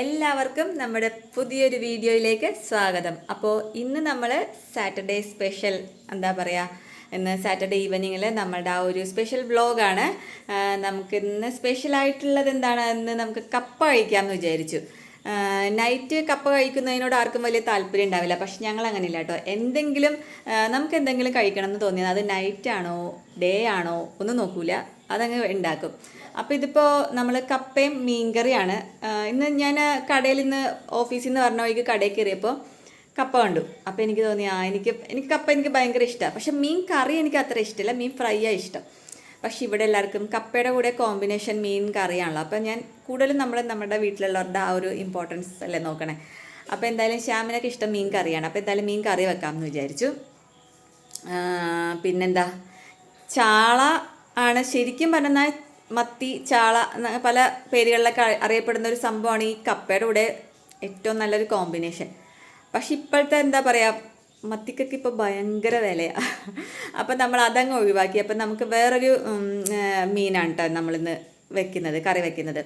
എല്ലാവർക്കും നമ്മുടെ പുതിയൊരു വീഡിയോയിലേക്ക് സ്വാഗതം. അപ്പോൾ ഇന്ന് നമ്മൾ സാറ്റർഡേ സ്പെഷ്യൽ എന്താ പറയുക ഇന്ന് സാറ്റർഡേ ഈവനിങ്ങിൽ നമ്മുടെ ആ ഒരു സ്പെഷ്യൽ വ്ളോഗാണ് നമുക്ക് ഇന്ന് സ്പെഷ്യൽ ആയിട്ടുള്ളത് എന്താണ്? ഇന്ന് നമുക്ക് കപ്പ കഴിക്കാമെന്ന് വിചാരിച്ചു. നൈറ്റ് കപ്പ കഴിക്കുന്നതിനോട് ആർക്കും വലിയ താല്പര്യം ഉണ്ടാവില്ല. പക്ഷെ ഞങ്ങൾ അങ്ങനെയില്ല കേട്ടോ. എന്തെങ്കിലും നമുക്ക് എന്തെങ്കിലും കഴിക്കണം എന്ന് തോന്നിയത് അത് നൈറ്റ് ആണോ ഡേ ആണോ ഒന്നും നോക്കൂല. അതങ്ങ് ഉണ്ടാക്കും. അപ്പോൾ ഇതിപ്പോൾ നമ്മൾ കപ്പയും മീൻകറിയാണ്. ഇന്ന് ഞാൻ കടയിൽ ഇന്ന് ഓഫീസിൽ നിന്ന് പറഞ്ഞ വഴിക്ക് കടയിൽ കയറിയപ്പോൾ കപ്പ കണ്ടു. അപ്പോൾ എനിക്ക് തോന്നി ആ എനിക്ക് എനിക്ക് കപ്പ എനിക്ക് ഭയങ്കര ഇഷ്ടമാണ് പക്ഷേ മീൻ കറി എനിക്ക് അത്ര ഇഷ്ടമില്ല മീൻ ഫ്രൈ ഫ്രൈയാണ് ഇഷ്ടം. പക്ഷേ ഇവിടെ എല്ലാവർക്കും കപ്പയുടെ കൂടെ കോമ്പിനേഷൻ മീൻ കറിയാണല്ലോ. അപ്പോൾ ഞാൻ കൂടുതലും നമ്മൾ നമ്മുടെ വീട്ടിലുള്ളവരുടെ ആ ഒരു ഇമ്പോർട്ടൻസ് അല്ലേ നോക്കണേ. അപ്പോൾ എന്തായാലും ശ്യാമിനൊക്കെ ഇഷ്ടം മീൻ കറിയാണ്. അപ്പോൾ എന്തായാലും മീൻ കറി വെക്കാമെന്ന് വിചാരിച്ചു. പിന്നെന്താ? ചാള ആണ്. ശരിക്കും പറഞ്ഞാൽ മത്തി ചാള പല പേരുകളിലൊക്കെ അറിയപ്പെടുന്ന ഒരു സംഭവമാണ് ഈ കപ്പയുടെ കൂടെ ഏറ്റവും നല്ലൊരു കോമ്പിനേഷൻ പക്ഷെ ഇപ്പോഴത്തെ എന്താ പറയുക മത്തിക്കൊക്കെ ഇപ്പോൾ ഭയങ്കര വിലയാണ് അപ്പം നമ്മൾ അതങ്ങ് ഒഴിവാക്കി. അപ്പം നമുക്ക് വേറൊരു മീനാണ് കേട്ടോ നമ്മളിന്ന് വെക്കുന്നത് കറി വെക്കുന്നത്.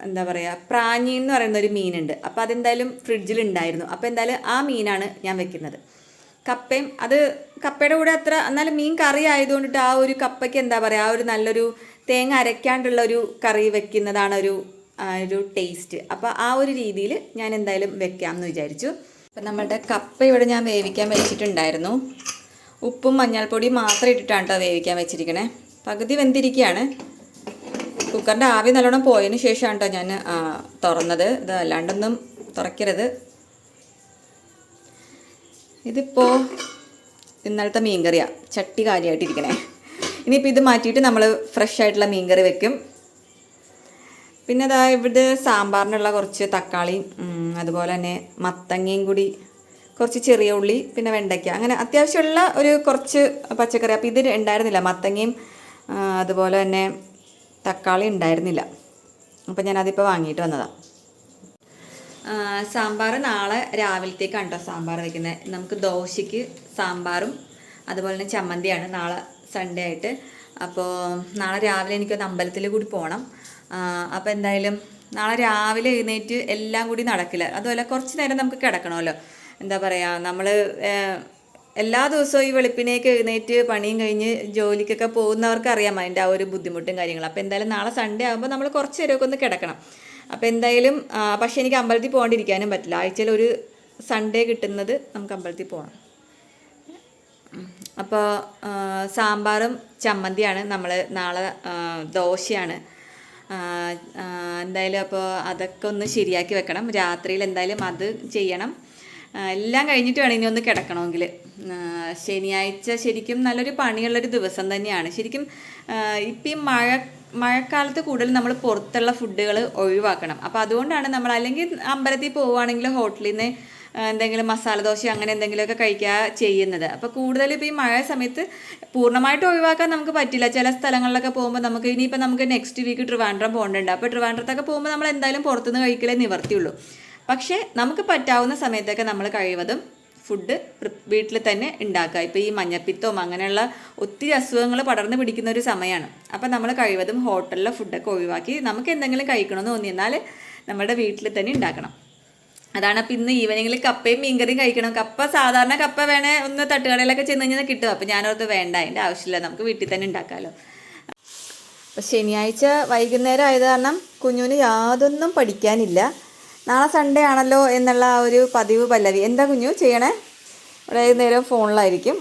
എന്താ പറയുക പ്രാഞ്ഞി എന്ന് പറയുന്ന ഒരു മീനുണ്ട്. അപ്പോൾ അതെന്തായാലും ഫ്രിഡ്ജിൽ ഉണ്ടായിരുന്നു. അപ്പോൾ എന്തായാലും ആ മീനാണ് ഞാൻ വെക്കുന്നത്. കപ്പയും അത് കപ്പയുടെ കൂടെ അത്ര എന്നാലും മീൻ കറി ആയതുകൊണ്ടിട്ട് ആ ഒരു കപ്പയ്ക്ക് എന്താ പറയുക ആ ഒരു നല്ലൊരു തേങ്ങ അരയ്ക്കാണ്ടുള്ള ഒരു കറി വെക്കുന്നതാണ് ഒരു ഒരു ടേസ്റ്റ് അപ്പോൾ ആ ഒരു രീതിയിൽ ഞാൻ എന്തായാലും വെക്കാമെന്ന് വിചാരിച്ചു. അപ്പം നമ്മളുടെ കപ്പ ഇവിടെ ഞാൻ വേവിക്കാൻ വെച്ചിട്ടുണ്ടായിരുന്നു. ഉപ്പും മഞ്ഞൾപ്പൊടിയും മാത്രം ഇട്ടിട്ടാണ് കേട്ടോ വേവിക്കാൻ വെച്ചിരിക്കണേ. പകുതി വെന്തിരിക്കുകയാണ് കുക്കറിന്റെ ആവി നല്ലോണം പോയതിന് ശേഷമാണ് കേട്ടോ ഞാൻ തുറന്നത്. ഇത് അല്ലാണ്ടൊന്നും തുറക്കരുത്. ഇതിപ്പോൾ ഇന്നലത്തെ മീൻകറിയാണ് ചട്ടി കാര്യമായിട്ടിരിക്കണേ ഇനിയിപ്പോൾ ഇത് മാറ്റിയിട്ട് നമ്മൾ ഫ്രഷ് ആയിട്ടുള്ള മീൻ കറി വെക്കും. പിന്നെ അതാ ഇവിടെ സാമ്പാറിനുള്ള കുറച്ച് തക്കാളിയും അതുപോലെ തന്നെ മത്തങ്ങയും കൂടി കുറച്ച് ചെറിയ ഉള്ളി പിന്നെ വെണ്ടയ്ക്ക. അങ്ങനെ അത്യാവശ്യമുള്ള ഒരു കുറച്ച് പച്ചക്കറി. അപ്പോൾ ഇത് ഉണ്ടായിരുന്നില്ല. മത്തങ്ങയും അതുപോലെ തന്നെ തക്കാളി ഉണ്ടായിരുന്നില്ല. അപ്പോൾ ഞാനതിപ്പോൾ വാങ്ങിയിട്ട് വന്നതാണ് സാമ്പാർ നാളെ രാവിലത്തേക്കാണ് കേട്ടോ സാമ്പാർ വയ്ക്കുന്നത് നമുക്ക് ദോശയ്ക്ക് സാമ്പാറും അതുപോലെ തന്നെ ചമ്മന്തിയാണ് നാളെ സൺഡേ ആയിട്ട്. അപ്പോൾ നാളെ രാവിലെ എനിക്കൊന്ന് അമ്പലത്തിൽ കൂടി പോകണം അപ്പോൾ എന്തായാലും നാളെ രാവിലെ എഴുന്നേറ്റ് എല്ലാം കൂടി നടക്കില്ല. അതുപോലെ കുറച്ച് നേരം നമുക്ക് കിടക്കണമല്ലോ. എന്താ പറയുക നമ്മൾ എല്ലാ ദിവസവും ഈ വെളുപ്പിനേക്ക് എഴുന്നേറ്റ് പണിയും കഴിഞ്ഞ് ജോലിക്കൊക്കെ പോകുന്നവർക്ക് അറിയാം അതിന്റെ ആ ഒരു ബുദ്ധിമുട്ടും കാര്യങ്ങളും. അപ്പോൾ എന്തായാലും നാളെ സൺഡേ ആകുമ്പോൾ നമ്മൾ കുറച്ച് നേരമൊക്കെ ഒന്ന് കിടക്കണം. അപ്പോൾ എന്തായാലും പക്ഷേ എനിക്ക് അമ്പലത്തിൽ പോകാണ്ടിരിക്കാനും പറ്റില്ല. ആഴ്ചയിൽ ഒരു സൺഡേ കിട്ടുന്നത് നമുക്ക് അമ്പലത്തിൽ പോകണം. അപ്പോൾ സാമ്പാറും ചമ്മന്തിയാണ് നമ്മൾ നാളെ ദോശയാണ്. എന്തായാലും അപ്പോൾ അതൊക്കെ ഒന്ന് ശരിയാക്കി വെക്കണം. രാത്രിയിൽ എന്തായാലും അത് ചെയ്യണം. എല്ലാം കഴിഞ്ഞിട്ട് വേണം ഇനി ഒന്ന് കിടക്കണമെങ്കിൽ ശനിയാഴ്ച ശരിക്കും നല്ലൊരു പണിയുള്ളൊരു ദിവസം തന്നെയാണ്. ശരിക്കും ഇപ്പം ഈ മഴ മഴക്കാലത്ത് കൂടുതൽ നമ്മൾ പുറത്തുള്ള ഫുഡുകൾ ഒഴിവാക്കണം. അപ്പോൾ അതുകൊണ്ടാണ് നമ്മൾ അല്ലെങ്കിൽ അമ്പലത്തിൽ പോവുകയാണെങ്കിൽ ഹോട്ടലിൽ നിന്ന് എന്തെങ്കിലും മസാല ദോശ അങ്ങനെ എന്തെങ്കിലുമൊക്കെ കഴിക്കുക ചെയ്യുന്നത്. അപ്പോൾ കൂടുതൽ ഇപ്പോൾ ഈ മഴ സമയത്ത് പൂർണമായിട്ട് ഒഴിവാക്കാൻ നമുക്ക് പറ്റില്ല. ചില സ്ഥലങ്ങളിലൊക്കെ പോകുമ്പോൾ നമുക്ക് ഇനിയിപ്പോൾ നമുക്ക് നെക്സ്റ്റ് വീക്ക് ട്രിവാൻഡ്രം പോകേണ്ടത് അപ്പോൾ ട്രിവാൻഡ്രത്തൊക്കെ പോകുമ്പോൾ നമ്മൾ എന്തായാലും പുറത്തുനിന്ന് കഴിക്കലേ നിവർത്തിയുള്ളൂ. പക്ഷേ നമുക്ക് പറ്റാവുന്ന സമയത്തൊക്കെ നമ്മൾ കഴിവതും ഫുഡ് വീട്ടിൽ തന്നെ ഉണ്ടാക്കുക ഇപ്പോൾ ഈ മഞ്ഞപ്പിത്തവും അങ്ങനെയുള്ള ഒത്തിരി അസുഖങ്ങൾ പടർന്നു പിടിക്കുന്ന ഒരു സമയമാണ് അപ്പോൾ നമ്മൾ കഴിവതും ഹോട്ടലിലെ ഫുഡൊക്കെ ഒഴിവാക്കി നമുക്ക് എന്തെങ്കിലും കഴിക്കണമെന്ന് തോന്നി എന്നാൽ നമ്മുടെ വീട്ടിൽ തന്നെ ഉണ്ടാക്കണം അതാണ് അപ്പം ഇന്ന് ഈവനിങ്ങിൽ കപ്പയും മീൻകറിയും കഴിക്കണം. കപ്പ സാധാരണ കപ്പ വേണേ ഒന്ന് തട്ടുകടയിലൊക്കെ ചെന്ന് കഴിഞ്ഞാൽ കിട്ടും. അപ്പം ഞാനോർത്ത് വേണ്ട അതിന്റെ ആവശ്യമില്ല. നമുക്ക് വീട്ടിൽ തന്നെ ഉണ്ടാക്കാമല്ലോ അപ്പം ശനിയാഴ്ച വൈകുന്നേരം ആയത് കാരണം കുഞ്ഞുവിന് യാതൊന്നും പഠിക്കാനില്ല. നാളെ സൺഡേ ആണല്ലോ എന്നുള്ള ആ ഒരു പതിവ് പല്ലവി. എന്താ കുഞ്ഞു ചെയ്യണേ? ഇവിടെ നേരം ഫോണിലായിരിക്കും.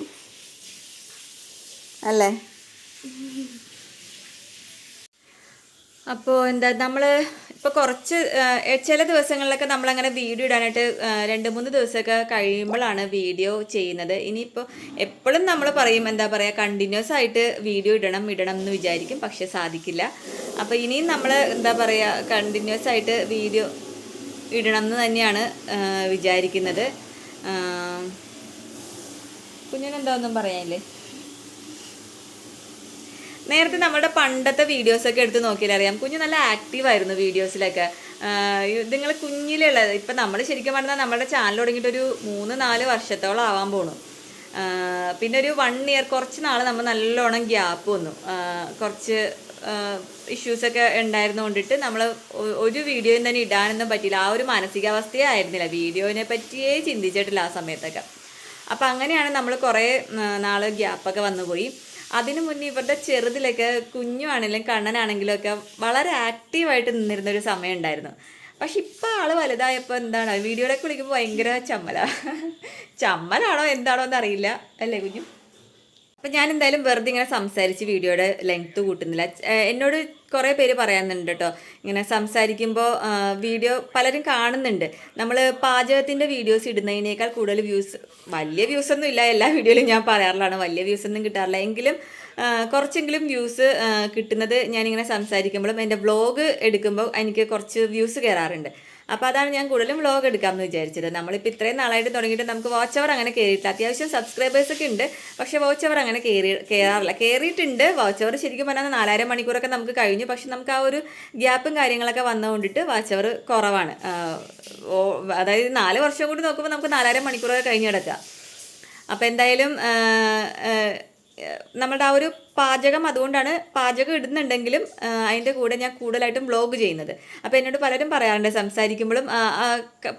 അല്ലേ? അപ്പോൾ എന്താ നമ്മൾ ഇപ്പോൾ കുറച്ച് ചില ദിവസങ്ങളിലൊക്കെ നമ്മളങ്ങനെ വീഡിയോ ഇടാനായിട്ട് രണ്ട് മൂന്ന് ദിവസമൊക്കെ കഴിയുമ്പോഴാണ് വീഡിയോ ചെയ്യുന്നത്. ഇനിയിപ്പോൾ എപ്പോഴും നമ്മൾ പറയും എന്താ പറയുക കണ്ടിന്യൂസ് ആയിട്ട് വീഡിയോ ഇടണം ഇടണം എന്ന് വിചാരിക്കും പക്ഷെ സാധിക്കില്ല. അപ്പോൾ ഇനിയും നമ്മൾ എന്താ പറയുക കണ്ടിന്യൂസ് ആയിട്ട് വീഡിയോ ഇടണം എന്ന് തന്നെയാണ് വിചാരിക്കുന്നത്. കുഞ്ഞിനെന്താ പറയാനില്ലേ? നേരത്തെ നമ്മുടെ പണ്ടത്തെ വീഡിയോസൊക്കെ എടുത്ത് നോക്കിയാൽ അറിയാം. കുഞ്ഞ് നല്ല ആക്റ്റീവായിരുന്നു വീഡിയോസിലൊക്കെ. നിങ്ങൾ കുഞ്ഞിലുള്ളത് ഇപ്പം നമ്മൾ ശരിക്കും പറഞ്ഞാൽ നമ്മുടെ ചാനൽ തുടങ്ങിയിട്ട് ഒരു മൂന്ന് നാല് വർഷത്തോളം ആവാൻ പോണു. പിന്നെ ഒരു വൺ ഇയർ കുറച്ച് നാൾ നമ്മൾ നല്ലോണം ഗ്യാപ്പ് വന്നു. കുറച്ച് ഇഷ്യൂസൊക്കെ ഉണ്ടായിരുന്നു കൊണ്ടിട്ട് നമ്മൾ ഒരു വീഡിയോയും തന്നെ ഇടാനൊന്നും പറ്റിയില്ല. ആ ഒരു മാനസികാവസ്ഥയെ ആയിരുന്നില്ല. വീഡിയോനെ പറ്റിയേ ചിന്തിച്ചിട്ടില്ല ആ സമയത്തൊക്കെ. അപ്പം അങ്ങനെയാണ് നമ്മൾ കുറേ നാൾ ഗ്യാപ്പൊക്കെ വന്നുപോയി. അതിനു മുന്നേ ഇവരുടെ ചെറുതിലൊക്കെ കുഞ്ഞുവാണെങ്കിലും കണ്ണനാണെങ്കിലും ഒക്കെ വളരെ ആക്റ്റീവായിട്ട് നിന്നിരുന്ന ഒരു സമയം ഉണ്ടായിരുന്നു. പക്ഷെ ഇപ്പം ആൾ വലുതായപ്പോൾ എന്താണ്? വീഡിയോയിലൊക്കെ വിളിക്കുമ്പോൾ ഭയങ്കര ചമ്മല. ചമ്മലാണോ? എന്താണോ എന്നറിയില്ല. അല്ലേ കുഞ്ഞു? അപ്പം ഞാൻ എന്തായാലും വെറുതെ ഇങ്ങനെ സംസാരിച്ച് വീഡിയോയുടെ ലെങ്ത്ത് കൂട്ടുന്നില്ല. എന്നോട് കുറേ പേര് പറയാനുണ്ട് കേട്ടോ ഇങ്ങനെ സംസാരിക്കുമ്പോൾ വീഡിയോ പലരും കാണുന്നുണ്ട്. നമ്മൾ പാചകത്തിന്റെ വീഡിയോസ് ഇടുന്നതിനേക്കാൾ കൂടുതൽ വ്യൂസ് വലിയ വ്യൂസ് ഒന്നും ഇല്ല. എല്ലാ വീഡിയോയിലും ഞാൻ പറയാറുള്ളതാണ്. വലിയ വ്യൂസ് ഒന്നും കിട്ടാറില്ല. എങ്കിലും കുറച്ചെങ്കിലും വ്യൂസ് കിട്ടുന്നത് ഞാനിങ്ങനെ സംസാരിക്കുമ്പോഴും എന്റെ വ്ളോഗ് എടുക്കുമ്പോൾ എനിക്ക് കുറച്ച് വ്യൂസ് കയറാറുണ്ട് അപ്പോൾ അതാണ് ഞാൻ കൂടുതലും വ്ളോഗ് എടുക്കാമെന്ന് വിചാരിച്ചത്. നമ്മളിപ്പോൾ ഇത്രയും നാളായിട്ട് തുടങ്ങിയിട്ട് നമുക്ക് വാച്ച് അവർ അങ്ങനെ കയറിയിട്ടില്ല അത്യാവശ്യം സബ്സ്ക്രൈബേഴ്സൊക്കെ ഉണ്ട്. പക്ഷേ വാച്ച് അവർ അങ്ങനെ കയറി കയറാറില്ല കയറിയിട്ടുണ്ട് വാച്ച് അവർ ശരിക്കും പറഞ്ഞാൽ നാലായിരം മണിക്കൂറൊക്കെ നമുക്ക് കഴിഞ്ഞു. പക്ഷെ നമുക്ക് ആ ഒരു ഗ്യാപ്പും കാര്യങ്ങളൊക്കെ വന്നുകൊണ്ടിട്ട് വാച്ച് അവർ കുറവാണ്. അതായത് നാല് വർഷം കൂടി നോക്കുമ്പോൾ നമുക്ക് നാലായിരം മണിക്കൂറൊക്കെ കഴിഞ്ഞ് കിടക്കുക അപ്പോൾ എന്തായാലും നമ്മുടെ ആ ഒരു പാചകം അതുകൊണ്ടാണ് പാചകം ഇടുന്നുണ്ടെങ്കിലും അതിന്റെ കൂടെ ഞാൻ കൂടുതലായിട്ടും വ്ളോഗ് ചെയ്യുന്നത്. അപ്പോൾ എന്നോട് പലരും പറയാറുണ്ട് സംസാരിക്കുമ്പോഴും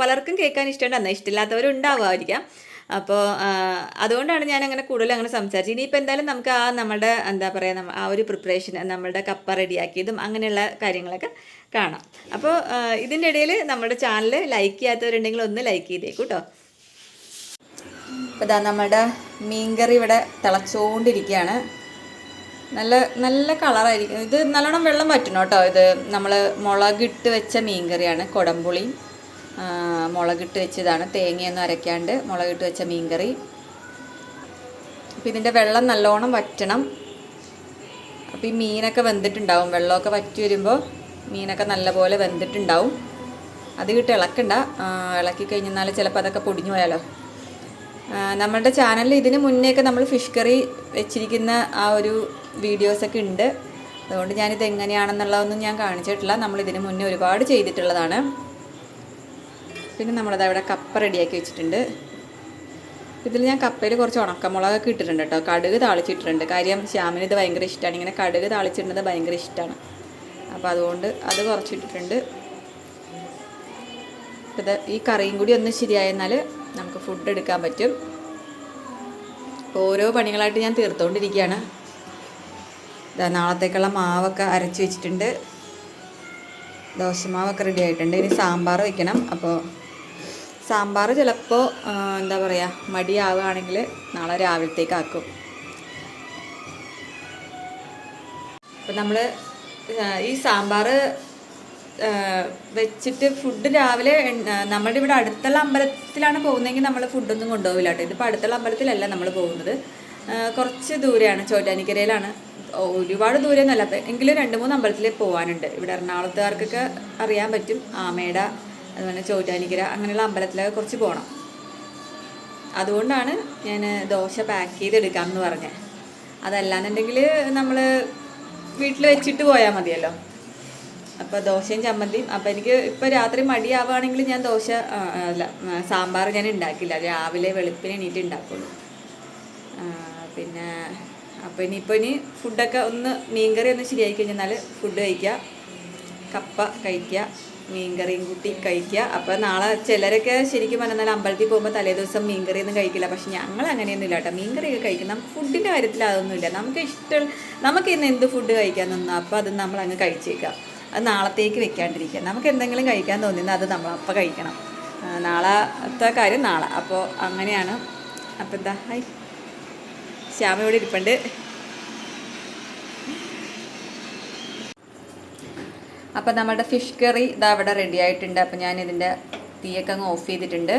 പലർക്കും കേൾക്കാൻ ഇഷ്ടമുണ്ട് എന്നാൽ ഇഷ്ടമില്ലാത്തവരും ഉണ്ടാവുമായിരിക്കാം അപ്പോൾ അതുകൊണ്ടാണ് ഞാൻ അങ്ങനെ കൂടുതൽ അങ്ങനെ സംസാരിച്ചത്. ഇനിയിപ്പോൾ എന്തായാലും നമുക്ക് ആ നമ്മുടെ എന്താ പറയുക ആ ഒരു പ്രിപ്പറേഷൻ നമ്മുടെ കപ്പ റെഡിയാക്കിയതും അങ്ങനെയുള്ള കാര്യങ്ങളൊക്കെ കാണാം. അപ്പോൾ ഇതിന്റെ ഇടയിൽ നമ്മുടെ ചാനൽ ലൈക്ക് ചെയ്യാത്തവരുണ്ടെങ്കിൽ ഒന്ന് ലൈക്ക് ചെയ്തേക്കും കേട്ടോ അപ്പോൾ ഇതാ നമ്മുടെ മീൻകറി ഇവിടെ തിളച്ചുകൊണ്ടിരിക്കുകയാണ് നല്ല നല്ല കളറായിരിക്കും. ഇത് നല്ലോണം വെള്ളം വറ്റണം കേട്ടോ. ഇത് നമ്മൾ മുളകിട്ട് വെച്ച മീൻകറിയാണ് കൊടംപുളി. മുളകിട്ട് വെച്ചതാണ്. തേങ്ങയൊന്നും അരയ്ക്കാണ്ട് മുളകിട്ട് വെച്ച മീൻകറി. അപ്പോൾ ഇതിന്റെ വെള്ളം നല്ലോണം വറ്റണം. അപ്പോൾ ഈ മീനൊക്കെ വെന്തിട്ടുണ്ടാവും. വെള്ളമൊക്കെ വറ്റി വരുമ്പോൾ മീനൊക്കെ നല്ലപോലെ വെന്തിട്ടുണ്ടാവും. അത് കിട്ട് ഇളക്കണ്ട. ഇളക്കി കഴിഞ്ഞാൽ ചിലപ്പോൾ അതൊക്കെ പൊടിഞ്ഞു പോയാലോ? നമ്മളുടെ ചാനലിൽ ഇതിന് മുന്നേയൊക്കെ നമ്മൾ ഫിഷ് കറി വെച്ചിരിക്കുന്ന ആ ഒരു വീഡിയോസൊക്കെ ഉണ്ട്. അതുകൊണ്ട് ഞാനിത് എങ്ങനെയാണെന്നുള്ളതൊന്നും ഞാൻ കാണിച്ചിട്ടില്ല. നമ്മൾ ഇതിന് മുന്നേ ഒരുപാട് ചെയ്തിട്ടുള്ളതാണ്. പിന്നെ നമ്മളത് അവിടെ കപ്പ റെഡിയാക്കി വെച്ചിട്ടുണ്ട്. ഇതിൽ ഞാൻ കപ്പയിൽ കുറച്ച് ഉണക്കമുളകൊക്കെ ഇട്ടിട്ടുണ്ട് കേട്ടോ. കടുക് താളിച്ചിട്ടുണ്ട് കാര്യം ശ്യാമിന് ഇത് ഭയങ്കര ഇഷ്ടമാണ് ഇങ്ങനെ കടുക് താളിച്ചിടുന്നത് ഭയങ്കര ഇഷ്ടമാണ് അപ്പോൾ അതുകൊണ്ട് അത് കുറച്ചിട്ടിട്ടുണ്ട്. ഇത് ഈ കറിയും കൂടി ഒന്ന് ശരിയായെന്നാൽ നമുക്ക് ഫുഡ് എടുക്കാൻ പറ്റും. ഓരോ പണികളായിട്ട് ഞാൻ തീർത്തുകൊണ്ടിരിക്കുകയാണ് ഇതാ നാളത്തേക്കുള്ള മാവൊക്കെ അരച്ച് വെച്ചിട്ടുണ്ട്. ദോശമാവൊക്കെ റെഡി ആയിട്ടുണ്ട്. ഇനി സാമ്പാർ വെക്കണം. അപ്പോൾ സാമ്പാർ ചിലപ്പോൾ എന്താ പറയുക മടിയാവുകയാണെങ്കിൽ നാളെ രാവിലത്തേക്ക് ആക്കും അപ്പം നമ്മൾ ഈ സാമ്പാർ വെച്ചിട്ട് ഫുഡ് രാവിലെ നമ്മുടെ ഇവിടെ അടുത്തുള്ള അമ്പലത്തിലാണ് പോകുന്നതെങ്കിൽ നമ്മൾ ഫുഡൊന്നും കൊണ്ടുപോകില്ല കേട്ടോ. ഇതിപ്പോൾ അടുത്തുള്ള അമ്പലത്തിലല്ല നമ്മൾ പോകുന്നത്. കുറച്ച് ദൂരെയാണ് ചോറ്റാനിക്കരയിലാണ്. ഒരുപാട് അപ്പം എങ്കിലും രണ്ട് മൂന്ന് അമ്പലത്തിൽ പോകാനുണ്ട് ഇവിടെ എറണാകുളത്തുകാർക്കൊക്കെ അറിയാൻ പറ്റും. ആമേട അതുപോലെ ചോറ്റാനിക്കര അങ്ങനെയുള്ള അമ്പലത്തിലൊക്കെ കുറച്ച് പോകണം അതുകൊണ്ടാണ് ഞാൻ ദോശ പാക്ക് ചെയ്തെടുക്കാം എന്ന് പറഞ്ഞത്. അതല്ലാന്നുണ്ടെങ്കിൽ നമ്മൾ വീട്ടിൽ വെച്ചിട്ട് പോയാൽ മതിയല്ലോ. അപ്പോൾ ദോശയും ചമ്മന്തിയും. അപ്പോൾ എനിക്ക് ഇപ്പോൾ രാത്രി മടിയാവുകയാണെങ്കിൽ ഞാൻ ദോശ അല്ല സാമ്പാർ ഞാൻ ഉണ്ടാക്കില്ല. രാവിലെ വെളുപ്പിന് എണീറ്റ് ഉണ്ടാക്കുള്ളൂ. പിന്നെ അപ്പോൾ ഇനിയിപ്പോൾ ഇനി ഫുഡൊക്കെ ഒന്ന് മീൻകറി ഒന്ന് ശരിയായി കഴിഞ്ഞാൽ ഫുഡ് കഴിക്കുക. കപ്പ കഴിക്കുക. മീൻകറിയും കൂട്ടി കഴിക്കുക. അപ്പോൾ നാളെ ചിലരൊക്കെ ശരിക്കും പറഞ്ഞാൽ അമ്പലത്തിൽ പോകുമ്പോൾ തലേ ദിവസം മീൻകറി ഒന്നും കഴിക്കില്ല. പക്ഷെ ഞങ്ങൾ അങ്ങനെയൊന്നും ഇല്ല കേട്ടോ. മീൻകറിയൊക്കെ കഴിക്കും. നമുക്ക് ഫുഡിന്റെ കാര്യത്തിൽ അതൊന്നുമില്ല. നമുക്ക് ഇഷ്ടം നമുക്ക് ഇന്ന് എന്ത് ഫുഡ് കഴിക്കാൻ നിന്നു? അപ്പോൾ അത് നമ്മൾ അങ്ങ് കഴിച്ചേക്കാം അത് നാളത്തേക്ക് വെക്കാണ്ടിരിക്കുക. നമുക്ക് എന്തെങ്കിലും കഴിക്കാൻ തോന്നുന്നത് അത് നമ്മൾ അപ്പം കഴിക്കണം. നാളത്തെ കാര്യം നാളെ. അപ്പോൾ അങ്ങനെയാണ്. അപ്പോൾ എന്താ? ഹായ്. ശ്യാമ ഇവിടെ ഇരിപ്പുണ്ട്. അപ്പം നമ്മുടെ ഫിഷ് കറി ഇതാ അവിടെ റെഡി ആയിട്ടുണ്ട്. അപ്പം ഞാൻ ഇതിന്റെ തീയൊക്കെ അങ്ങ് ഓഫ് ചെയ്തിട്ടുണ്ട്.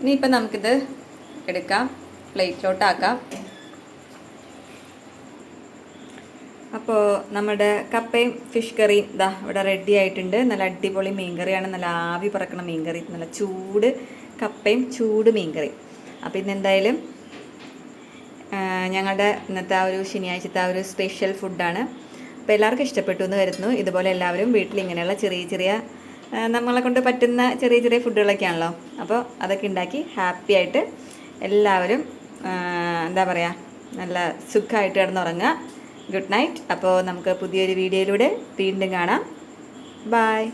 ഇനിയിപ്പം നമുക്കിത് എടുക്കാം. പ്ലേറ്റിലോട്ടാക്കാം. അപ്പോൾ നമ്മുടെ കപ്പയും ഫിഷ് കറിയും ഇതാ ഇവിടെ റെഡി ആയിട്ടുണ്ട്. നല്ല അടിപൊളി മീൻകറിയാണ്. നല്ല ആവി പറക്കണ മീൻകറി. നല്ല ചൂട് കപ്പയും ചൂട് മീൻകറിയും. അപ്പോൾ ഇന്നെന്തായാലും ഞങ്ങളുടെ ഇന്നത്തെ ആ ഒരു ശനിയാഴ്ചത്തെ ആ ഒരു സ്പെഷ്യൽ ഫുഡാണ് അപ്പോൾ എല്ലാവർക്കും ഇഷ്ടപ്പെട്ടു എന്ന് കരുതുന്നു. ഇതുപോലെ എല്ലാവരും വീട്ടിൽ ഇങ്ങനെയുള്ള ചെറിയ ചെറിയ നമ്മളെ കൊണ്ട് പറ്റുന്ന ചെറിയ ചെറിയ ഫുഡുകളൊക്കെയാണല്ലോ അപ്പോൾ അതൊക്കെ ഉണ്ടാക്കി ഹാപ്പി ആയിട്ട് എല്ലാവരും എന്താ പറയുക നല്ല സുഖമായിട്ട് കിടന്നുറങ്ങുക. Good night. അപ്പോൾ നമുക്ക് പുതിയൊരു വീഡിയോയിലൂടെ വീണ്ടും കാണാം. ബായ്